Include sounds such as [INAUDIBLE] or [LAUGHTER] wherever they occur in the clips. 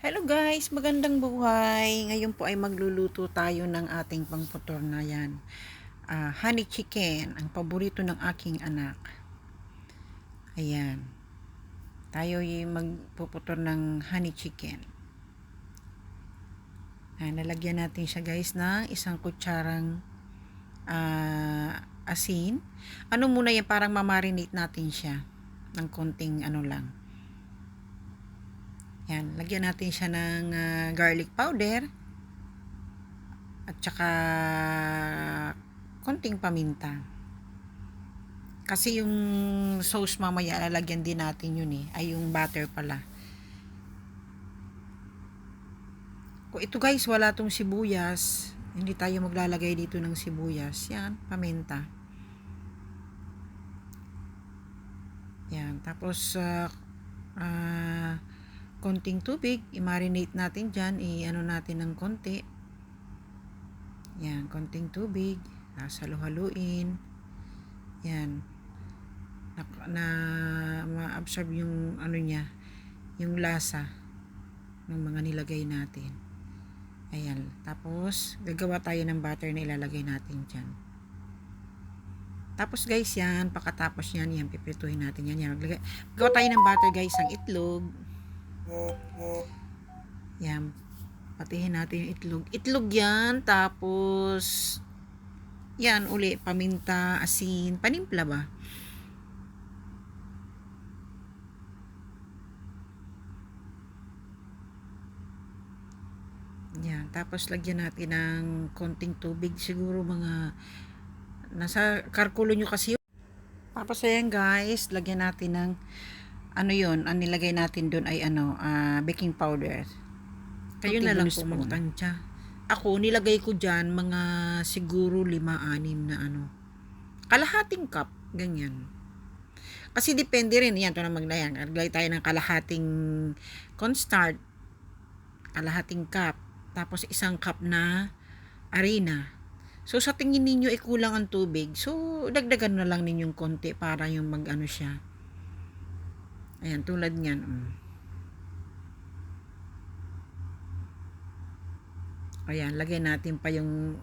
Hello guys, magandang buhay. Ngayon po ay magluluto tayo ng ating pangputor na yan. Ah, honey chicken, ang paborito ng aking anak. Ayan. Tayo ay magpuputor ng honey chicken. Ayan, lalagyan natin siya guys ng isang kutsarang ah, asin. Ano muna yan, parang mamarinate natin siya ng konting ano lang yan, lagyan natin siya ng ah, garlic powder at saka konting paminta. Kasi yung sauce mamaya lalagyan din natin yun eh, ay yung butter pala. Kung ito guys, wala tong sibuyas, hindi tayo maglalagay dito ng sibuyas. Yan, paminta. Yan, tapos ah ah, konting tubig, i-marinate natin dyan, i-ano natin ng konti. Yan, konting tubig, nasalo-haluin. Yan. Na, na ma-absorb yung ano niya, yung lasa ng mga nilagay natin. Ayan. Tapos, gagawa tayo ng butter na ilalagay natin dyan. Tapos guys, yan, pakatapos yan, yan, piprituhin natin yan. yan. Maglagay, gawa tayo ng butter guys, ang itlog. Yan. Patihin natin yung itlog. Itlog yan. Tapos, yan uli. Paminta, asin. Panimpla ba? Yan. Tapos, lagyan natin ng konting tubig. Siguro mga nasa karkulo nyo kasi. Tapos, ayan guys. Lagyan natin ng ano yun, ang nilagay natin doon ay ano, ah, baking powder. Kayo na lang po magtansya. Ako, nilagay ko dyan mga siguro lima, anim na ano. Kalahating cup, ganyan. Kasi depende rin, yan, ito na maglayan. Naglagay tayo ng kalahating cornstarch, kalahating cup, tapos isang cup na arena. So, sa tingin ninyo ay kulang ang tubig. So, dagdagan na lang ninyong konti para yung mag-ano siya. Ayan, tulad niyan. Mm. Ayan, lagay natin pa yung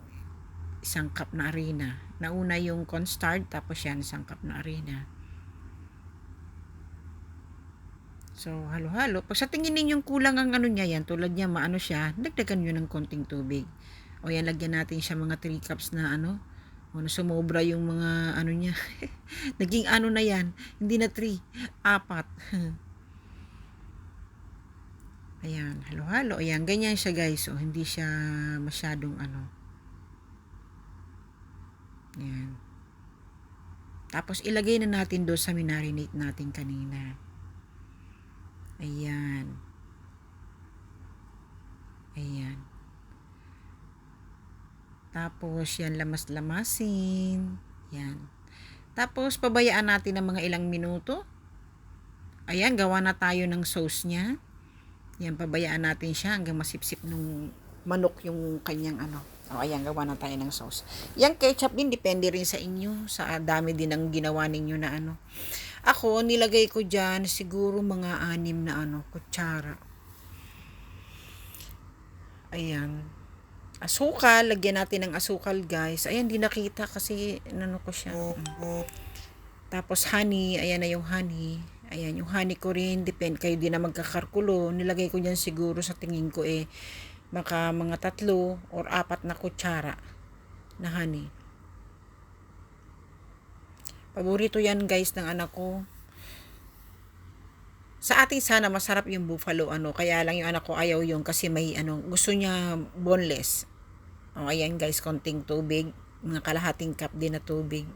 isang cup na arena. Nauna yung cornstarch, tapos yan, isang cup na arena. So, halo-halo. Pag sa tingin ninyong kulang ang ano niya yan, tulad niya, maano siya, dagdagan nyo ng konting tubig. O yan, lagyan natin siya mga 3 cups na ano, o na sumobra yung mga ano niya. [LAUGHS] Naging ano na yan. Hindi na 3. Apat. [LAUGHS] Ayan. Halo-halo. Ayan. Ganyan siya guys. O hindi siya masyadong ano. Ayan. Tapos ilagay na natin doon sa minarinate natin kanina. Ayan. Tapos, yan, lamas-lamasin. Yan. Tapos, pabayaan natin ng mga ilang minuto. Ayan, gawa na tayo ng sauce niya. Yan, pabayaan natin siya hanggang masipsip nung manok yung kanyang ano. O, ayan, gawa na tayo ng sauce. Yang ketchup din, depende rin sa inyo. Sa dami din ang ginawa ninyo na ano. Ako, nilagay ko dyan siguro mga anim na ano, kutsara. Ayan asukal, lagyan natin ng asukal guys. Ayan, di nakita kasi nano ko siya. Tapos honey, ayan na yung honey. Ayan, yung honey ko rin, depend kayo din na magkakarkulo. Nilagay ko dyan siguro sa tingin ko eh, maka mga tatlo or apat na kutsara na honey. Paborito yan guys ng anak ko. Sa atin sana masarap yung buffalo ano, kaya lang yung anak ko ayaw yung kasi may ano, gusto niya boneless. O ayan guys, konting tubig, mga kalahating cup din na tubig.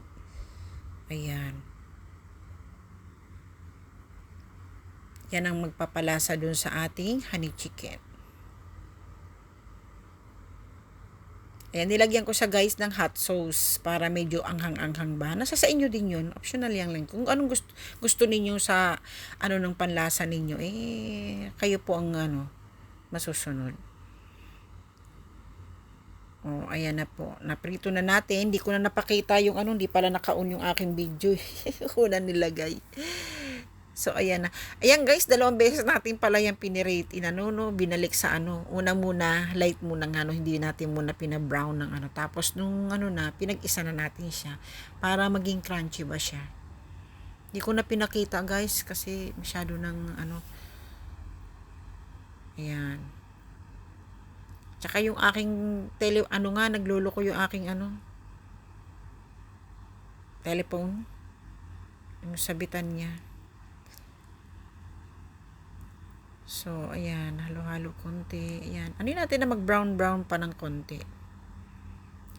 Ayan. Yan ang magpapalasa dun sa ating honey chicken. Ayan, nilagyan ko siya guys ng hot sauce para medyo anghang-anghang ba. Nasa sa inyo din yun. Optional yan lang. Kung anong gusto, gusto ninyo sa ano ng panlasa ninyo, eh, kayo po ang ano, masusunod. Oh, ayan na po. Naprito na natin. Hindi ko na napakita yung ano, hindi pala naka-on yung aking video. [LAUGHS] Una nilagay. So, ayan na. Ayan guys, dalawang beses natin pala yung pinirate. Inano, no, binalik sa ano. Una muna, light muna ng ano, hindi natin muna pina-brown ng ano. Tapos, nung ano na, pinag-isa na natin siya. Para maging crunchy ba siya. Hindi ko na pinakita guys, kasi masyado ng ano. Ayan. Tsaka yung aking tele, ano nga, naglolo ko yung aking ano, telephone. Yung sabitan niya. So, ayan, halo-halo konti. Ayan. Ano natin na mag-brown-brown pa ng konti.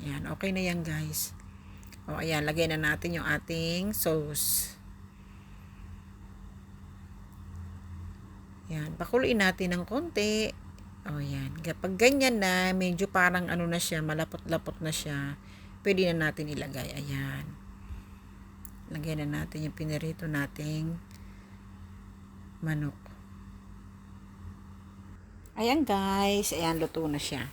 Ayan, okay na yan guys. O, ayan, lagay na natin yung ating sauce. Ayan, pakuluin natin ng konti. O, ayan. Kapag ganyan na, medyo parang ano na siya, malapot-lapot na siya, pwede na natin ilagay. Ayan. Lagay na natin yung pinirito nating manok. Ayan guys, ayan luto na siya.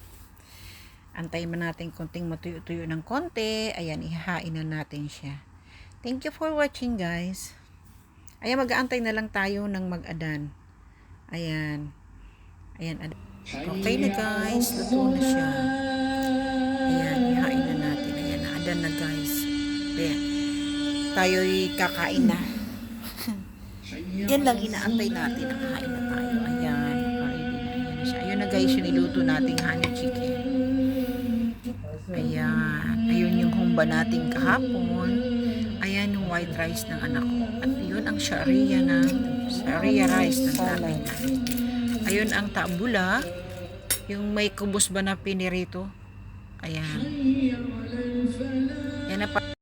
Antayin mo natin konting matuyo-tuyo ng konti. Ayan, ihahain na natin siya. Thank you for watching guys. Ayan, mag-aantay na lang tayo ng mag-adan. Ayan. Ayan. ad- Okay na guys, luto na siya. Ayan, ihahain na natin. Ayan, naadan na guys. Ayan. Tayo'y kakain na. [LAUGHS] Yan lang inaantay natin. Nakahain na tayo. Ayan. Na. Ayan na na guys yung niluto nating honey chicken. Ayan. Ayun yung humba nating kahapon. Ayan yung white rice ng anak ko. At yun ang sharia ng sharia rice ng tatay namin. Ayun ang tabula. Yung may kubos ba na pinirito. Ayan. Yan na pa.